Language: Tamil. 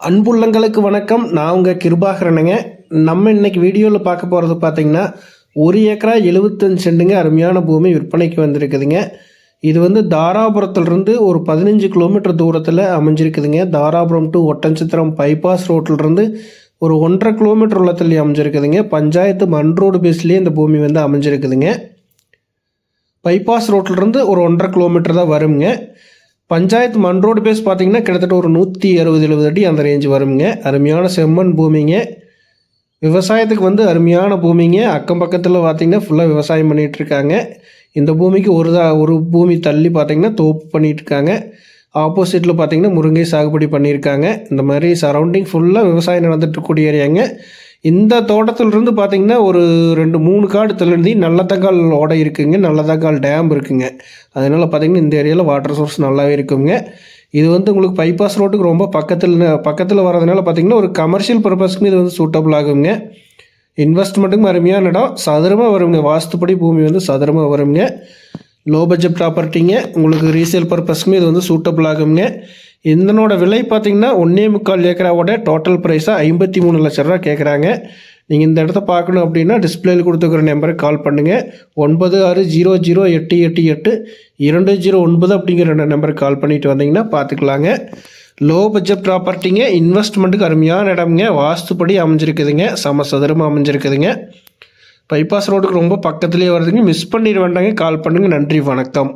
அன்புள்ளங்களுக்கு வணக்கம். நான் உங்கள் கிருபாகரனுங்க. நம்ம இன்னைக்கு வீடியோவில் பார்க்க போகிறது பார்த்தீங்கன்னா ஒரு ஏக்கரா எழுபத்தஞ்சு செண்டுங்க அருமையான பூமி விற்பனைக்கு வந்திருக்குதுங்க. இது வந்து தாராபுரத்துலேருந்து ஒரு பதினஞ்சு கிலோமீட்டர் தூரத்தில் அமைஞ்சிருக்குதுங்க. தாராபுரம் டு ஒட்டன்சித்திரம் பைபாஸ் ரோட்டிலிருந்து ஒரு ஒன்றரை கிலோமீட்டர் உள்ளத்துலேயே அமைஞ்சிருக்குதுங்க. பஞ்சாயத்து மண் ரோடு பேஸ்லேயே இந்த பூமி வந்து அமைஞ்சிருக்குதுங்க. பைபாஸ் ரோட்டிலிருந்து ஒரு ஒன்றரை கிலோமீட்டர் தான் வருங்க. பஞ்சாயத்து மண் ரோடு பேஸ் பார்த்தீங்கன்னா கிட்டத்தட்ட ஒரு நூற்றி அறுபது எழுபது அடி அந்த ரேஞ்சு வருங்க அருமையான செம்மண் பூமிங்க. விவசாயத்துக்கு வந்து அருமையான பூமிங்க. அக்கம் பக்கத்தில் பார்த்தீங்கன்னா ஃபுல்லாக விவசாயம் பண்ணிகிட்டு இருக்காங்க. இந்த பூமிக்கு ஒரு தா ஒரு பூமி தள்ளி பார்த்தீங்கன்னா தோப்பு பண்ணிகிட்ருக்காங்க ஆப்போசிட்டில் பார்த்தீங்கன்னா முருங்கை சாகுபடி பண்ணியிருக்காங்க. இந்த மாதிரி சரௌண்டிங் ஃபுல்லாக விவசாயம் நடந்துட்டுக்கூடிய ஏரியாங்க இந்த தோட்டத்திலிருந்து பார்த்தீங்கன்னா ஒரு ரெண்டு மூணு காடு தள்ளி நல்லத்தங்கால் ஓடை இருக்குங்க. நல்லத்தங்கால் டேம் இருக்குங்க. அதனால் பார்த்தீங்கன்னா இந்த ஏரியாவில் வாட்டர் சோர்ஸ் நல்லாவே இருக்குங்க. இது வந்து உங்களுக்கு பைபாஸ் ரோட்டுக்கு ரொம்ப பக்கத்தில் பக்கத்தில் வரதுனால பார்த்தீங்கன்னா ஒரு கமர்ஷியல் பர்பஸ்க்குமே இது வந்து சூட்டபிள் ஆகுங்க. இன்வெஸ்ட்மெண்ட்டுக்கும் அருமையான இடம் சதுரமாக வருங்க. வாஸ்துப்படி பூமி வந்து சதுரமாக வருங்க. லோ பட்ஜெட் ப்ராப்பர்ட்டிங்க உங்களுக்கு ரீசேல் பர்பஸ்க்குமே இது வந்து சூட்டபிள் ஆகுங்க. இதனோட விலை பார்த்தீங்கன்னா ஒன்றே முக்கால் ஏக்கராவோட டோட்டல் ப்ரைஸாக ஐம்பத்தி மூணு லட்ச ரூபா கேட்குறாங்க நீங்கள் இந்த இடத்த பார்க்கணும் அப்படின்னா டிஸ்பிளேயில் கொடுத்துக்கிற நம்பருக்கு கால் பண்ணுங்கள் ஒன்பது ஆறு ஜீரோ ஜீரோ எட்டு எட்டு எட்டு இரண்டு ஜீரோ ஒன்பது அப்படிங்கிற ரெண்டு நம்பருக்கு கால் பண்ணிட்டு வந்தீங்கன்னா பார்த்துக்கலாங்க லோ பட்ஜெட் ப்ராப்பர்ட்டிங்க இன்வெஸ்ட்மெண்ட்டுக்கு அருமையான இடம்ங்க. வாஸ்துப்படி அமைஞ்சிருக்குதுங்க. சமசதுரமாக அமைஞ்சிருக்குதுங்க. பைபாஸ் ரோடுக்கு ரொம்ப பக்கத்துலேயே வருதுங்க. மிஸ் பண்ணிட வேண்டாங்க. கால் பண்ணுங்கள் நன்றி வணக்கம்.